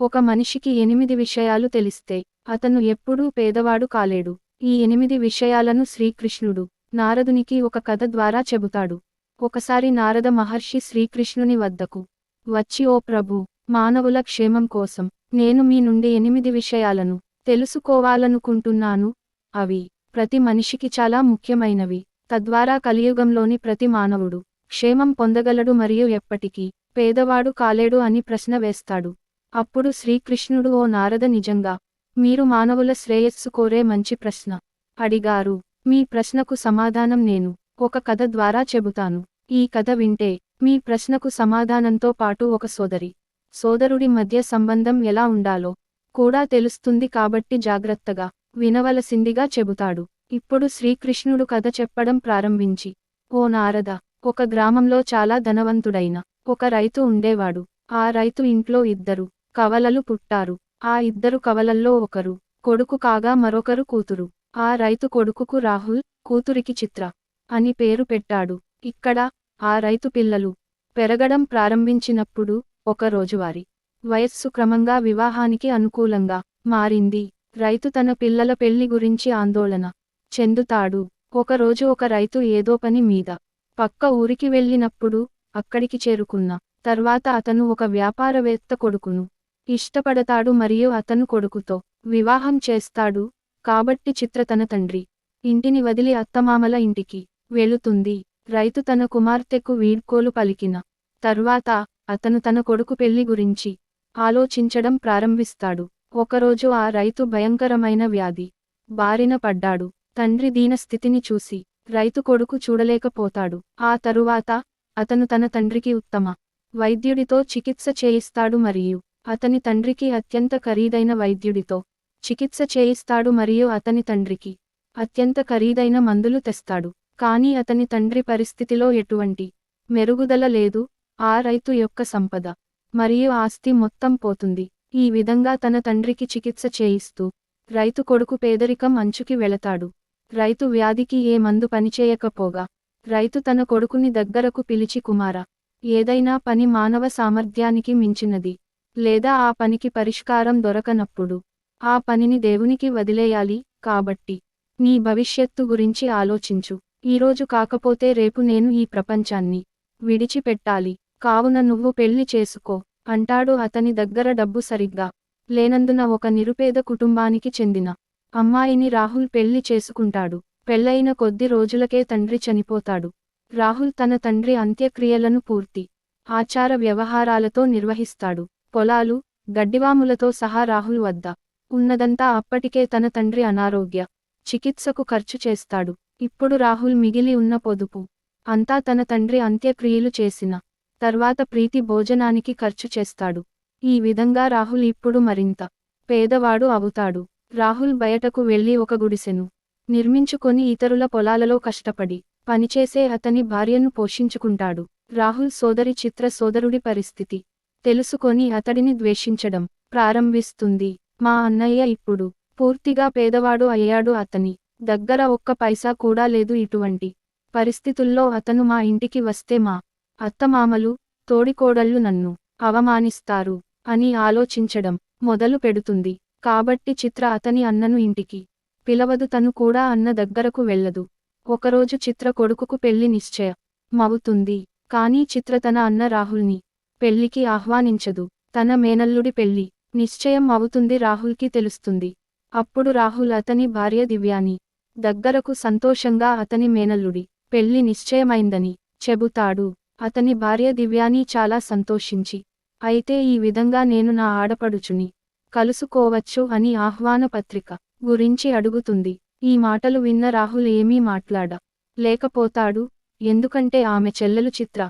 ఒక మనిషికి ఎనిమిది విషయాలు తెలిస్తే అతను ఎప్పుడూ పేదవాడు కాలేడు. ఈ ఎనిమిది విషయాలను శ్రీకృష్ణుడు నారదునికి ఒక కథ ద్వారా చెబుతాడు. ఒకసారి నారద మహర్షి శ్రీకృష్ణుని వద్దకు వచ్చి ఓ ప్రభు మానవుల క్షేమం కోసం నేను మీ నుండి ఎనిమిది విషయాలను తెలుసుకోవాలనుకుంటున్నాను. అవి ప్రతి మనిషికి చాలా ముఖ్యమైనవి. తద్వారా కలియుగంలోని ప్రతి మానవుడు క్షేమం పొందగలడు మరియు ఎప్పటికీ పేదవాడు కాలేడు అని ప్రశ్న వేస్తాడు. అప్పుడు శ్రీకృష్ణుడు ఓ నారద నిజంగా మీరు మానవుల శ్రేయస్సు కోరే మంచి ప్రశ్న అడిగారు. మీ ప్రశ్నకు సమాధానం నేను ఒక కథ ద్వారా చెబుతాను. ఈ కథ వింటే మీ ప్రశ్నకు సమాధానంతో పాటు ఒక సోదరి సోదరుడి మధ్య సంబంధం ఎలా ఉండాలో కూడా తెలుస్తుంది కాబట్టి జాగ్రత్తగా వినవలసిందిగా చెబుతాడు ఇప్పుడు శ్రీకృష్ణుడు కథ చెప్పడం ప్రారంభించి ఓ నారద ఒక గ్రామంలో చాలా ధనవంతుడైన ఒక రైతు ఉండేవాడు. ఆ రైతు ఇంట్లో ఇద్దరు కవలలు పుట్టారు. ఆ ఇద్దరు కవలల్లో ఒకరు కొడుకు కాగా మరొకరు కూతురు. ఆ రైతు కొడుకుకు రాహుల్ కూతురికి చిత్ర అని పేరు పెట్టాడు. ఇక్కడ ఆ రైతు పిల్లలు పెరగడం ప్రారంభించినప్పుడు ఒక రోజువారి వయస్సు క్రమంగా వివాహానికి అనుకూలంగా మారింది. రైతు తన పిల్లల పెళ్ళి గురించి ఆందోళన చెందుతాడు. ఒకరోజు ఒక రైతు ఏదో పని మీద పక్క ఊరికి వెళ్ళినప్పుడు అక్కడికి చేరుకున్న తర్వాత అతను ఒక వ్యాపారవేత్త కొడుకును ఇష్టపడతాడు మరియు అతను కొడుకుతో వివాహం చేస్తాడు. కాబట్టి చిత్ర తన తండ్రి ఇంటిని వదిలి అత్తమామల ఇంటికి వెళుతుంది. రైతు తన కుమార్తెకు వీడ్కోలు పలికిన తర్వాత అతను తన కొడుకు పెళ్ళి గురించి ఆలోచించడం ప్రారంభిస్తాడు. ఒకరోజు ఆ రైతు భయంకరమైన వ్యాధి బారిన పడ్డాడు. తండ్రి దీన స్థితిని చూసి రైతు కొడుకు చూడలేకపోతాడు. ఆ తరువాత అతను తన తండ్రికి ఉత్తమ వైద్యుడితో చికిత్స చేయిస్తాడు మరియు అతని తండ్రికి అత్యంత ఖరీదైన వైద్యుడితో చికిత్స చేయిస్తాడు మరియు అతని తండ్రికి అత్యంత ఖరీదైన మందులు తెస్తాడు. కానీ అతని తండ్రి పరిస్థితిలో ఎటువంటి మెరుగుదల లేదు. ఆ రైతు యొక్క సంపద మరియు ఆస్తి మొత్తం పోతుంది. ఈ విధంగా తన తండ్రికి చికిత్స చేయిస్తూ రైతు కొడుకు పేదరికం అంచుకి వెళతాడు. రైతు వ్యాధికి ఏ మందు పనిచేయకపోగా రైతు తన కొడుకుని దగ్గరకు పిలిచి కుమార ఏదైనా పని మానవ సామర్థ్యానికి మించినది. లేదా ఆ పనికి పరిష్కారం దొరకనప్పుడు ఆ పనిని దేవునికి వదిలేయాలి కాబట్టి. నీ భవిష్యత్తు గురించి ఆలోచించు. ఈరోజు కాకపోతే రేపు నేను ఈ ప్రపంచాన్ని విడిచిపెట్టాలి. కావున నువ్వు పెళ్ళి చేసుకో అంటాడు అతని దగ్గర డబ్బు సరిగ్గా లేనందున ఒక నిరుపేద కుటుంబానికి చెందిన అమ్మాయిని రాహుల్ పెళ్ళి చేసుకుంటాడు. పెళ్ళైన కొద్ది రోజులకే తండ్రి చనిపోతాడు. రాహుల్ తన తండ్రి అంత్యక్రియలను పూర్తి ఆచార వ్యవహారాలతో నిర్వహిస్తాడు. పొలాలు గడ్డివాములతో సహా రాహుల్ వద్ద ఉన్నదంతా అప్పటికే తన తండ్రి అనారోగ్య చికిత్సకు ఖర్చు చేస్తాడు. ఇప్పుడు రాహుల్ మిగిలి ఉన్న పొదుపు అంతా తన తండ్రి అంత్యక్రియలు చేసిన తర్వాత ప్రీతి భోజనానికి ఖర్చు చేస్తాడు. ఈ విధంగా రాహుల్ ఇప్పుడు మరింత పేదవాడు అవుతాడు. రాహుల్ బయటకు వెళ్ళి ఒక గుడిసెను నిర్మించుకొని ఇతరుల పొలాలలో కష్టపడి పనిచేసే అతని భార్యను పోషించుకుంటాడు. రాహుల్ సోదరి చిత్ర సోదరుడి పరిస్థితి తెలుసుకొని అతడిని ద్వేషించడం ప్రారంభిస్తుంది. మా అన్నయ్య ఇప్పుడు పూర్తిగా పేదవాడు అయ్యాడు అతని దగ్గర ఒక్క పైసా కూడా లేదు ఇటువంటి పరిస్థితుల్లో అతను మా ఇంటికి వస్తే మా అత్తమామలు తోడికోడళ్ళు నన్ను అవమానిస్తారు అని ఆలోచించడం మొదలు పెడుతుంది. కాబట్టి చిత్ర అతని అన్నను ఇంటికి పిలవదు తను కూడా అన్న దగ్గరకు వెళ్ళదు. ఒకరోజు చిత్ర కొడుకుకు పెళ్ళి నిశ్చయ మవుతుంది కానీ చిత్ర తన అన్న రాహుల్ని పెళ్ళికి ఆహ్వానించదు. తన మేనల్లుడి పెళ్ళి నిశ్చయం అవుతుంది రాహుల్కి తెలుస్తుంది. అప్పుడు రాహుల్ అతని భార్య దివ్యాని దగ్గరకు సంతోషంగా అతని మేనల్లుడి పెళ్ళి నిశ్చయమైందని చెబుతాడు. అతని భార్య దివ్యాని చాలా సంతోషించి అయితే ఈ విధంగా నేను నా ఆడపడుచుని కలుసుకోవచ్చు అని ఆహ్వాన పత్రిక గురించి అడుగుతుంది. ఈ మాటలు విన్న రాహుల్ ఏమీ మాట్లాడ లేకపోతాడు. ఎందుకంటే ఆమె చెల్లెలు చిత్ర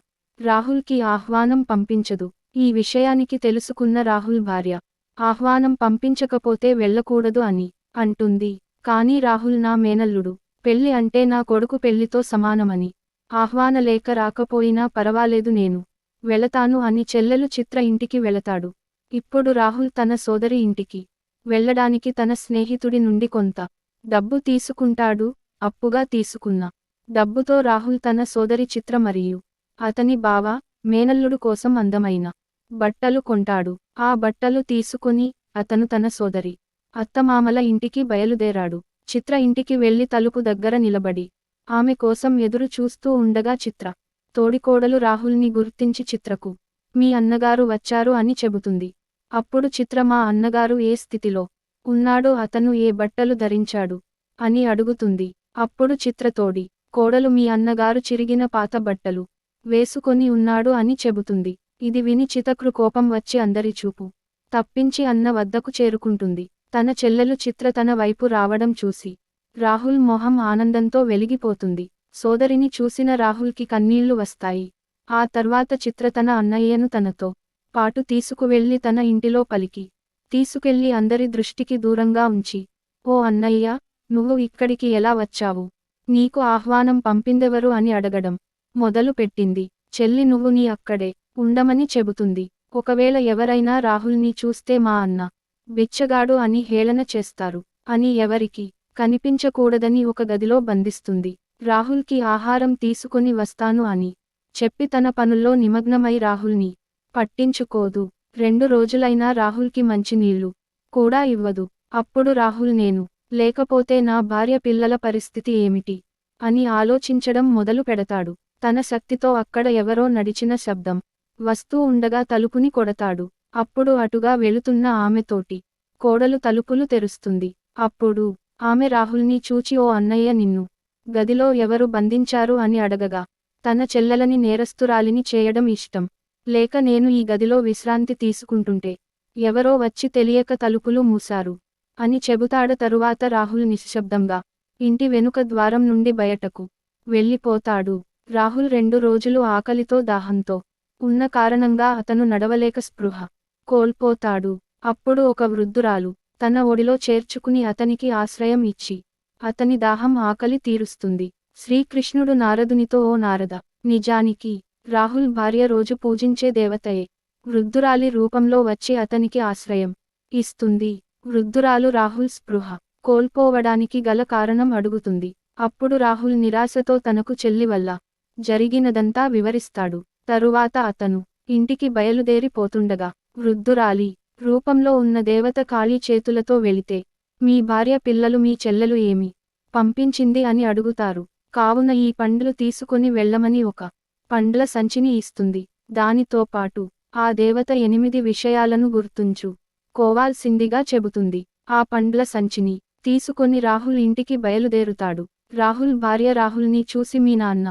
రాహుల్కి ఆహ్వానం పంపించదు. ఈ విషయానికి తెలుసుకున్న రాహుల్ భార్య ఆహ్వానం పంపించకపోతే వెళ్ళకూడదు అని అంటుంది. కానీ రాహుల్ నా మేనల్లుడు. పెళ్ళి అంటే నా కొడుకు పెళ్ళితో సమానమని. ఆహ్వాన లేక రాకపోయినా పరవాలేదు నేను. వెళతాను అని చెల్లెలు చిత్ర ఇంటికి వెళతాడు. ఇప్పుడు రాహుల్ తన సోదరి ఇంటికి. వెళ్ళడానికి తన స్నేహితుడి నుండి కొంత డబ్బు తీసుకుంటాడు. అప్పుగా తీసుకున్న డబ్బుతో రాహుల్ తన సోదరి చిత్ర మరియు అతని బావ మేనల్లుడు కోసం అందమైన బట్టలు కొంటాడు. ఆ బట్టలు తీసుకుని అతను తన సోదరి అత్తమామల ఇంటికి బయలుదేరాడు. చిత్ర ఇంటికి వెళ్ళి తలుపు దగ్గర నిలబడి ఆమె కోసం ఎదురు చూస్తూ ఉండగా చిత్ర తోడికోడలు రాహుల్ని గుర్తించి చిత్రకు మీ అన్నగారు వచ్చారు అని చెబుతుంది. అప్పుడు చిత్ర మా అన్నగారు ఏ స్థితిలో ఉన్నాడో అతను ఏ బట్టలు ధరించాడు అని అడుగుతుంది. అప్పుడు చిత్రతోడి కోడలు మీ అన్నగారు చిరిగిన పాత బట్టలు వేసుకొని ఉన్నాడు అని చెబుతుంది. ఇది విని చితక్రు కోపం వచ్చి అందరి చూపు. తప్పించి అన్న వద్దకు చేరుకుంటుంది. తన చెల్లెలు చిత్ర తన వైపు రావడం చూసి. రాహుల్ మొహం ఆనందంతో వెలిగిపోతుంది. సోదరిని చూసిన రాహుల్కి కన్నీళ్ళు వస్తాయి. ఆ తర్వాత చిత్ర తన అన్నయ్యను తనతో పాటు తీసుకువెళ్ళి తన ఇంటిలో పలికి. తీసుకెళ్ళి అందరి దృష్టికి దూరంగా ఉంచి. ఓ అన్నయ్య నువ్వు ఇక్కడికి ఎలా వచ్చావు? నీకు ఆహ్వానం పంపిందెవరు అని అడగడం. మొదలుపెట్టింది. చెల్లి నువ్వు నీ అక్కడే. ఉండమని చెబుతుంది. ఒకవేళ ఎవరైనా రాహుల్ని చూస్తే మా అన్న. బిచ్చగాడు అని హేళన చేస్తారు. అని ఎవరికి కనిపించకూడదని ఒక గదిలో బంధిస్తుంది. రాహుల్కి ఆహారం తీసుకుని వస్తాను అని చెప్పి తన పనుల్లో నిమగ్నమై రాహుల్ని పట్టించుకోదు. రెండు రోజులైనా రాహుల్కి మంచినీళ్ళు కూడా ఇవ్వదు. అప్పుడు రాహుల్ నేను లేకపోతే నా భార్య పిల్లల పరిస్థితి ఏమిటి? అని ఆలోచించడం మొదలు పెడతాడు తన శక్తితో అక్కడ ఎవరో నడిచిన శబ్దం. వస్తూ ఉండగా తలుపుని కొడతాడు. అప్పుడు అటుగా వెళుతున్న ఆమెతోటి కోడలు తలుపులు తెరుస్తుంది. అప్పుడు ఆమె రాహుల్ని చూచి ఓ అన్నయ్య నిన్ను. గదిలో ఎవరు బంధించారు? అని అడగగా. తన చెల్లెలని నేరస్తురాలిని చేయడం ఇష్టం. లేక నేను ఈ గదిలో విశ్రాంతి తీసుకుంటుంటే ఎవరో వచ్చి తెలియక తలుపులు మూశారు. అని చెబుతాడ తరువాత రాహుల్ నిశ్శబ్దంగా. ఇంటి వెనుక ద్వారం నుండి బయటకు వెళ్ళిపోతాడు. రాహుల్ రెండు రోజులు ఆకలితో దాహంతో ఉన్న కారణంగా అతను నడవలేక స్పృహ కోల్పోతాడు. అప్పుడు ఒక వృద్ధురాలు తన ఒడిలో చేర్చుకుని అతనికి ఆశ్రయం ఇచ్చి అతని దాహం ఆకలి తీరుస్తుంది. శ్రీకృష్ణుడు నారదునితో ఓ నారద! నిజానికి రాహుల్ భార్య రోజు పూజించే దేవతయే. వృద్ధురాలి రూపంలో వచ్చి అతనికి ఆశ్రయం ఇస్తుంది వృద్ధురాలు రాహుల్ స్పృహ కోల్పోవడానికి గల కారణం అడుగుతుంది. అప్పుడు రాహుల్ నిరాశతో తనకు చెల్లి వల్ల జరిగినదంతా వివరిస్తాడు. తరువాత అతను ఇంటికి బయలుదేరిపోతుండగా వృద్ధురాలి రూపంలో ఉన్న దేవత ఖాళీ చేతులతో వెళితే మీ భార్య పిల్లలు మీ చెల్లెలు ఏమి? పంపించింది అని అడుగుతారు. కావున ఈ పండ్లు తీసుకుని వెళ్ళమని ఒక పండ్ల సంచిని ఇస్తుంది. దానితో పాటు ఆ దేవత ఎనిమిది విషయాలను గుర్తుంచు. కోవాల్సిందిగా చెబుతుంది. ఆ పండ్ల సంచిని తీసుకొని రాహుల్ ఇంటికి బయలుదేరుతాడు. రాహుల్ భార్య రాహుల్ని చూసి మీ నాన్న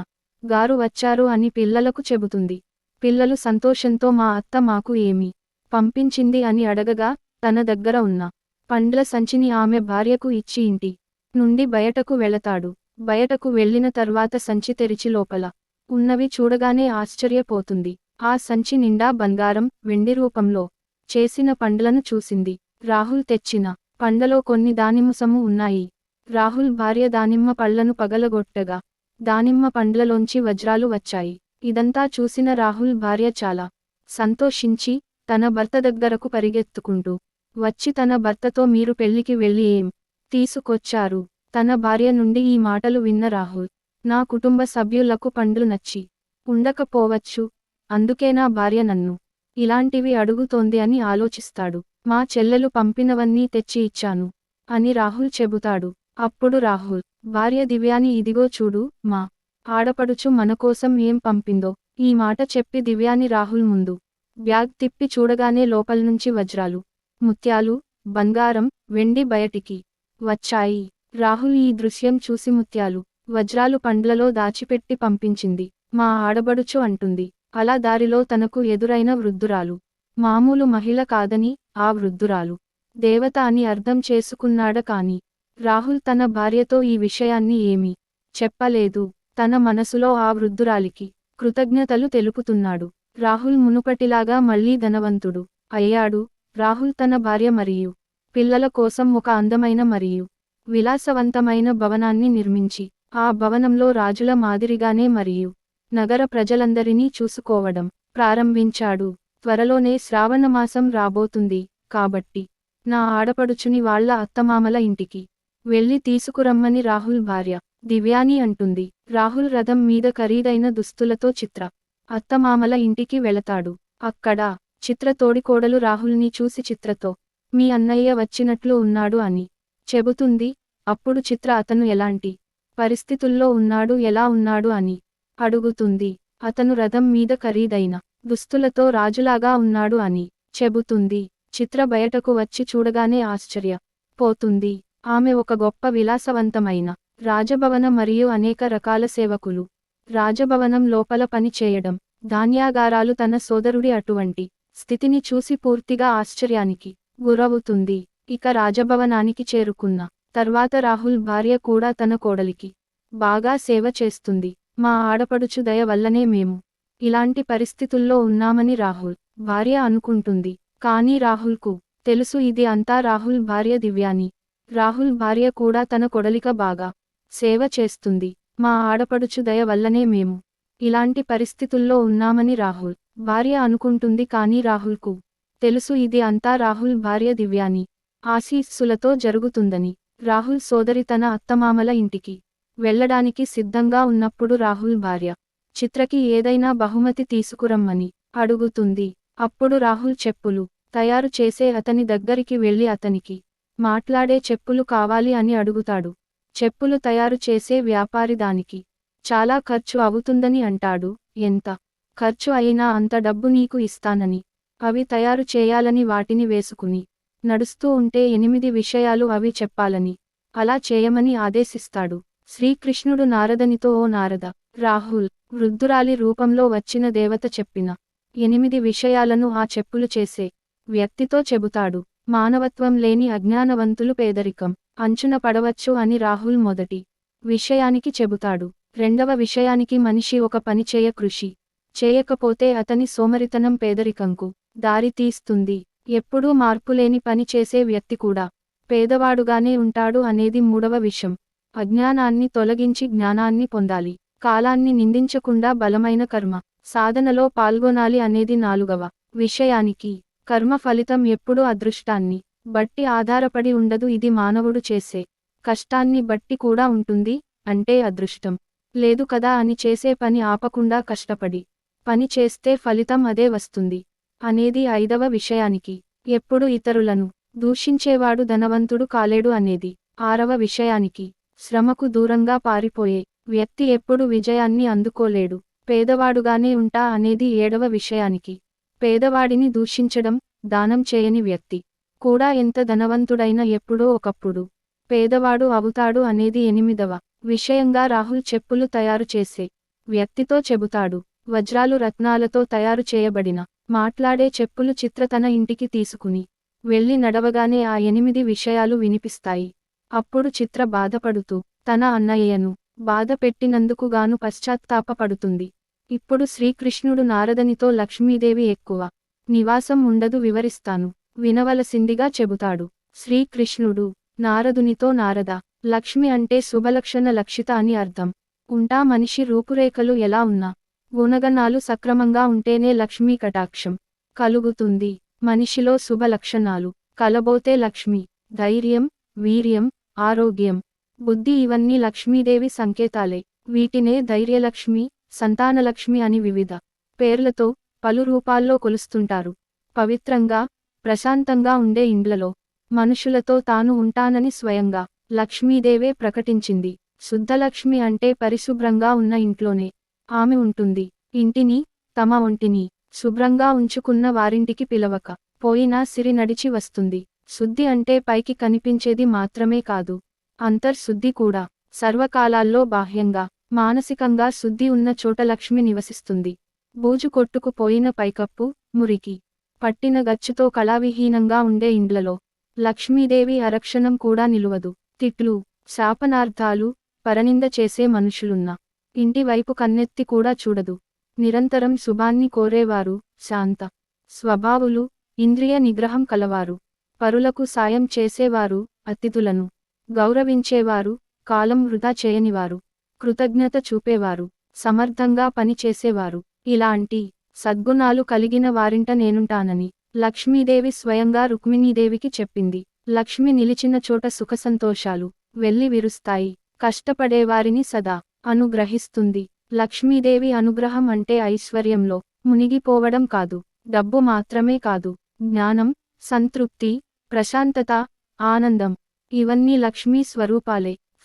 గారు వచ్చారు అని పిల్లలకు చెబుతుంది. పిల్లలు సంతోషంతో మా అత్త మాకు ఏమి పంపించింది? అని అడగగా తన దగ్గర ఉన్న. పండ్ల సంచిని ఆమె భార్యకు ఇచ్చి ఇంటి నుండి బయటకు వెళతాడు. బయటకు వెళ్ళిన తర్వాత సంచి తెరిచి లోపల ఉన్నవి చూడగానే ఆశ్చర్యపోతుంది. ఆ సంచి నిండా బంగారం వెండి రూపంలో చేసిన పండ్లను చూసింది. రాహుల్ తెచ్చిన పండ్లలో కొన్ని దానిమ్మసము ఉన్నాయి. రాహుల్ భార్య దానిమ్మ పళ్ళను పగలగొట్టగా దానిమ్మ పండ్లలోంచి వజ్రాలు వచ్చాయి. ఇదంతా చూసిన రాహుల్ భార్య చాలా సంతోషించి తన భర్త దగ్గరకు పరిగెత్తుకుంటూ వచ్చి తన భర్తతో మీరు పెళ్ళికి వెళ్ళి ఏం తీసుకొచ్చారు? తన భార్య నుండి ఈ మాటలు విన్న రాహుల్ నా కుటుంబ సభ్యులకు పండ్లు నచ్చి ఉండకపోవచ్చు అందుకే నా భార్య నన్ను ఇలాంటివి అడుగుతోంది అని ఆలోచిస్తాడు. మా చెల్లెలు పంపినవన్నీ తెచ్చి ఇచ్చాను అని రాహుల్ చెబుతాడు. అప్పుడు రాహుల్ భార్య దివ్యాని ఇదిగో చూడు మా ఆడపడుచు మనకోసం ఏం పంపిందో. ఈ మాట చెప్పి దివ్యాని రాహుల్ ముందు బ్యాగ్ తిప్పి చూడగానే లోపల్నుంచి వజ్రాలు ముత్యాలు బంగారం వెండి బయటికి వచ్చాయి. రాహుల్ ఈ దృశ్యం చూసి ముత్యాలు వజ్రాలు పండ్లలో దాచిపెట్టి పంపించింది. మా ఆడబడుచు అంటుంది. అలా దారిలో తనకు ఎదురైన వృద్ధురాలు. మామూలు మహిళ కాదని ఆ వృద్ధురాలు. దేవత అని అర్థం చేసుకున్నాడ కాని రాహుల్ తన భార్యతో ఈ విషయాన్ని ఏమీ చెప్పలేదు. తన మనసులో ఆ వృద్ధురాలికి కృతజ్ఞతలు తెలుపుతున్నాడు. రాహుల్ మునుపటిలాగా మళ్ళీ ధనవంతుడు అయ్యాడు. రాహుల్ తన భార్య మరియు పిల్లల కోసం ఒక అందమైన మరియు విలాసవంతమైన భవనాన్ని నిర్మించి ఆ భవనంలో రాజుల మాదిరిగానే మరియు నగర ప్రజలందరినీ చూసుకోవడం ప్రారంభించాడు. త్వరలోనే శ్రావణమాసం రాబోతుంది. కాబట్టి నా ఆడపడుచుని వాళ్ళ అత్తమామల ఇంటికి వెళ్ళి తీసుకురమ్మని రాహుల్ భార్య. దివ్యాని అంటుంది. రాహుల్ రథం మీద ఖరీదైన దుస్తులతో చిత్ర. అత్తమామల ఇంటికి వెళతాడు. అక్కడ చిత్ర తోడికోడలు రాహుల్ని చూసి చిత్రతో మీ అన్నయ్య వచ్చినట్లు ఉన్నాడు అని చెబుతుంది. అప్పుడు చిత్ర అతను ఎలాంటి పరిస్థితుల్లో ఉన్నాడు ఎలా ఉన్నాడు అని అడుగుతుంది. అతను రథం మీద ఖరీదైన దుస్తులతో రాజులాగా ఉన్నాడు అని చెబుతుంది. చిత్ర బయటకు వచ్చి చూడగానే ఆశ్చర్య పోతుంది ఆమె ఒక గొప్ప విలాసవంతమైన రాజభవన మరియు అనేక రకాల సేవకులు. రాజభవనం లోపల పని చేయడం ధాన్యాగారాలు తన సోదరుడి అటువంటి స్థితిని చూసి పూర్తిగా ఆశ్చర్యానికి గురవుతుంది. ఇక రాజభవనానికి చేరుకున్న తర్వాత రాహుల్ భార్య కూడా తన కోడలికి బాగా సేవ చేస్తుంది. మా ఆడపడుచు దయ వల్లనే మేము ఇలాంటి పరిస్థితుల్లో ఉన్నామని రాహుల్ భార్య అనుకుంటుంది. కానీ రాహుల్కు తెలుసు ఇది అంతా రాహుల్ భార్య దివ్యాని రాహుల్ భార్య కూడా తన కొడలిక బాగా సేవ చేస్తుంది. మా ఆడపడుచు దయ వల్లనే మేము ఇలాంటి పరిస్థితుల్లో ఉన్నామని రాహుల్ భార్య అనుకుంటుంది కానీ రాహుల్కు తెలుసు ఇది అంతా రాహుల్ భార్య దివ్యాని ఆశీస్సులతో జరుగుతుందని. రాహుల్ సోదరి తన అత్తమామల ఇంటికి వెళ్ళడానికి సిద్ధంగా ఉన్నప్పుడు రాహుల్ భార్య చిత్రకి ఏదైనా బహుమతి తీసుకురమ్మని అడుగుతుంది. అప్పుడు రాహుల్ చెప్పులు తయారు చేసే అతని దగ్గరికి వెళ్ళి అతనికి మాట్లాడే చెప్పులు కావాలి అని అడుగుతాడు. చెప్పులు తయారు చేసే వ్యాపారి దానికి చాలా ఖర్చు అవుతుందని అంటాడు. ఎంత ఖర్చు అయినా అంత డబ్బు నీకు ఇస్తానని. అవి తయారు చేయాలని వాటిని వేసుకుని నడుస్తూ ఉంటే ఎనిమిది విషయాలు అవి చెప్పాలని. అలా చేయమని ఆదేశిస్తాడు. శ్రీకృష్ణుడు నారదనితో ఓ నారద రాహుల్ వృద్ధురాలి రూపంలో వచ్చిన దేవత చెప్పిన ఎనిమిది విషయాలను ఆ చెప్పులు చేసే వ్యక్తితో చెబుతాడు. మానవత్వం లేని అజ్ఞానవంతులు పేదరికం. అంచున పడవచ్చు అని రాహుల్ మొదటి విషయానికి చెబుతాడు. రెండవ విషయానికి మనిషి ఒక పని చేయ కృషి. చేయకపోతే అతని సోమరితనం పేదరికంకు దారితీస్తుంది ఎప్పుడూ మార్పులేని పని చేసే వ్యక్తి కూడా పేదవాడుగానే ఉంటాడు అనేది మూడవ విషయం. అజ్ఞానాన్ని తొలగించి జ్ఞానాన్ని పొందాలి. కాలాన్ని నిందించకుండా బలమైన కర్మ. సాధనలో పాల్గొనాలి అనేది నాలుగవ విషయానికి కర్మ ఫలితం ఎప్పుడూ అదృష్టాన్ని బట్టి ఆధారపడి ఉండదు ఇది మానవుడు చేసే కష్టాన్ని బట్టి కూడా ఉంటుంది అంటే అదృష్టం. లేదు కదా అని చేసే పని ఆపకుండా కష్టపడి పని చేస్తే ఫలితం అదే వస్తుంది అనేది ఐదవ విషయానికి. ఎప్పుడు ఇతరులను దూషించేవాడు ధనవంతుడు కాలేడు అనేది ఆరవ విషయానికి. శ్రమకు దూరంగా పారిపోయే వ్యక్తి ఎప్పుడు విజయాన్ని అందుకోలేడు పేదవాడుగానే ఉంటా అనేది ఏడవ విషయానికి. పేదవాడిని దూషించడం దానం చేయని వ్యక్తి. కూడా ఎంత ధనవంతుడైనా ఎప్పుడో ఒకప్పుడు. పేదవాడు అవుతాడు అనేది ఎనిమిదవ విషయంగా రాహుల్ చెప్పులు తయారు చేసే వ్యక్తితో చెబుతాడు. వజ్రాలు రత్నాలతో తయారు చేయబడిన మాట్లాడే చెప్పులు చిత్ర తన ఇంటికి తీసుకుని వెళ్ళి నడవగానే ఆ ఎనిమిది విషయాలు వినిపిస్తాయి. అప్పుడు చిత్ర బాధపడుతూ తన అన్నయ్యను బాధ పెట్టినందుకుగాను పశ్చాత్తాపడుతుంది ఇప్పుడు శ్రీకృష్ణుడు నారదనితో లక్ష్మీదేవి ఎక్కువ. నివాసం ఉండదు వివరిస్తాను. వినవలసిందిగా చెబుతాడు. శ్రీకృష్ణుడు నారదునితో నారద. లక్ష్మి అంటే శుభలక్షణ లక్షిత అని అర్థం. ఉంటా మనిషి రూపురేఖలు ఎలా ఉన్నా. గుణగణాలు సక్రమంగా ఉంటేనే లక్ష్మీ కటాక్షం కలుగుతుంది. మనిషిలో శుభలక్షణాలు. కలబోతే లక్ష్మి. ధైర్యం వీర్యం ఆరోగ్యం. బుద్ధి ఇవన్నీ లక్ష్మీదేవి సంకేతాలే. వీటినే ధైర్యలక్ష్మి సంతానలక్ష్మి అని వివిధ పేర్లతో పలు రూపాల్లో కొలుస్తుంటారు. పవిత్రంగా ప్రశాంతంగా ఉండే ఇండ్లలో మనుషులతో తాను ఉంటానని స్వయంగా లక్ష్మీదేవే ప్రకటించింది. శుద్ధలక్ష్మి అంటే పరిశుభ్రంగా ఉన్న ఇంట్లోనే ఆమె ఉంటుంది. ఇంటిని తమ ఒంటిని శుభ్రంగా ఉంచుకున్న వారింటికి పిలవక పోయినా సిరి నడిచి వస్తుంది. శుద్ధి అంటే పైకి కనిపించేది మాత్రమే కాదు. అంతర్శుద్ధి కూడా. సర్వకాలాల్లో బాహ్యంగా మానసికంగా శుద్ధి ఉన్న చోట లక్ష్మి నివసిస్తుంది. బూజు కొట్టుకుపోయిన పైకప్పు మురికి పట్టిన గచ్చుతో కళావిహీనంగా ఉండే ఇండ్లలో. లక్ష్మీదేవి అరక్షణం కూడా నిలువదు. తిట్లు శాపనార్థాలు పరనింద చేసే మనుషులున్న. ఇంటి వైపు కన్నెత్తి కూడా చూడదు. నిరంతరం శుభాన్ని కోరేవారు శాంత స్వభావులు ఇంద్రియ నిగ్రహం కలవారు. పరులకు సాయం చేసేవారు అతిథులను. గౌరవించేవారు కాలం వృధా చేయనివారు. కృతజ్ఞత చూపేవారు సమర్థంగా పనిచేసేవారు. ఇలాంటి సద్గుణాలు కలిగిన వారింట నేనుంటానని లక్ష్మీదేవి స్వయంగా రుక్మిణీదేవికి చెప్పింది. లక్ష్మి నిలిచిన చోట సుఖసంతోషాలు వెళ్ళి విరుస్తాయి. కష్టపడేవారిని సదా అనుగ్రహిస్తుంది. లక్ష్మీదేవి అనుగ్రహం అంటే ఐశ్వర్యంలో మునిగిపోవడం కాదు. డబ్బు మాత్రమే కాదు. జ్ఞానం సంతృప్తి ప్రశాంతత ఆనందం ఇవన్నీ లక్ష్మీ స్వరూపాలే.